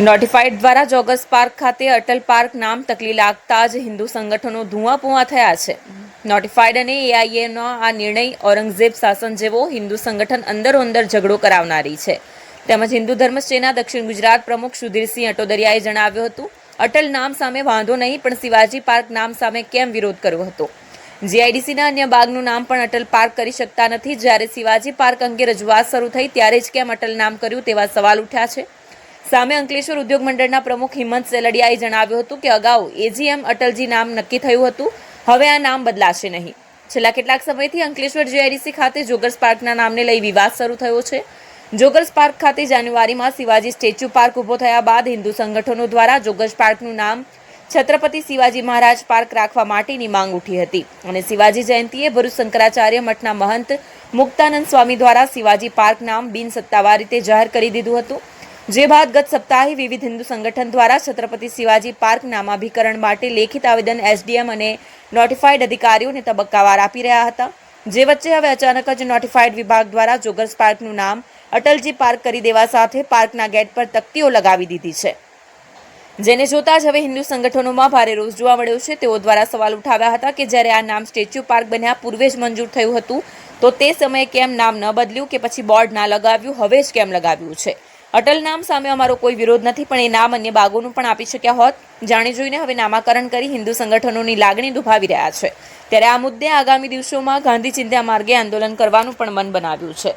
Notified દ્વારા joggers park ખાતે Atal park નામ તકલી લાગતા જ હિન્દુ સંગઠનો ધુઆપુઆ થયા છે. નોટિફાઈડ અને એઆઈએનો આ નિર્ણય ઔરંગઝેબ શાસન જેવો હિન્દુ સંગઠન અંદરો અંદર ઝઘડો કરાવનારી છે. તેમજ હિન્દુ ધર્મસેના દક્ષિણ ગુજરાત પ્રમુખ સુધીરસિંહ અટોદરિયાએ જણાવ્યું હતું, અટલ નામ સામે વાંધો નહીં, પણ શિવાજી પાર્ક નામ સામે કેમ વિરોધ કર્યો હતો? જીઆઈડીસીના અન્ય બાગનું નામ પણ અટલ પાર્ક કરી શકતા નથી. જ્યારે શિવાજી પાર્ક અંગે રજૂઆત શરૂ થઈ, ત્યારે જ કેમ અટલ નામ કર્યું તેવા સવાલ ઉઠ્યા છે. સામે અંકલેશ્વર ઉદ્યોગ મંડળના પ્રમુખ હિંમત સેલડિયાએ જણાવ્યું હતું કે અગાઉ એજીએમ અટલજી નામ નક્કી થયું હતું. હવે આ નામ બદલાશે નહીં. છેલ્લા કેટલાક સમયથી અંકલેશ્વર જીઆઈડીસી ખાતે જોગર્સ પાર્કના નામને લઈ વિવાદ શરૂ થયો છે. જોગર્સ પાર્ક ખાતે જાન્યુઆરીમાં શિવાજી સ્ટેચ્યુ પાર્ક ઊભો થયા બાદ હિન્દુ સંગઠનો દ્વારા જોગર્સ પાર્કનું નામ છત્રપતિ શિવાજી મહારાજ પાર્ક રાખવા માટેની માંગ ઉઠી હતી અને શિવાજી જયંતીએ ભરૂચ શંકરાચાર્ય મઠના મહંત મુક્તાનંદ સ્વામી દ્વારા શિવાજી પાર્ક નામ બિન સત્તાવાર રીતે જાહેર કરી દીધું હતું. જે બાદ ગત સપ્તાહે વિવિધ હિન્દુ સંગઠન દ્વારા છત્રપતિ શિવાજી પાર્ક નામાભિકરણ માટે લેખિત આવેદન એસડીએમ અને નોટિફાઈડ અધિકારીઓને તબક્કાવાર આપી રહ્યા હતા. જે વચ્ચે હવે અચાનક જ નોટિફાઈડ વિભાગ દ્વારા જોગર્સ પાર્કનું નામ અટલજી પાર્ક કરી દેવા સાથે પાર્કના ગેટ પર તકતીઓ લગાવી દીધી છે. જેને જોતા જ હવે હિન્દુ સંગઠનોમાં ભારે રોષ જોવા મળ્યો છે. તેઓ દ્વારા સવાલ ઉઠાવ્યા હતા કે જ્યારે આ નામ સ્ટેચ્યુ પાર્ક બન્યા પૂર્વે જ મંજૂર થયું હતું, તો તે સમયે કેમ નામ ન બદલ્યું કે પછી બોર્ડ ના લગાવ્યું, હવે જ કેમ લગાવ્યું છે? અટલ નામ સામે અમારો કોઈ વિરોધ નથી, પણ એ નામ અન્ય બાગોનું પણ આપી શક્યા હોત. જાણી જોઈને હવે નામાકરણ કરી હિન્દુ સંગઠનોની લાગણી દુભાવી રહ્યા છે. ત્યારે આ મુદ્દે આગામી દિવસોમાં ગાંધી ચિંતા માર્ગે આંદોલન કરવાનું પણ મન બનાવ્યું છે.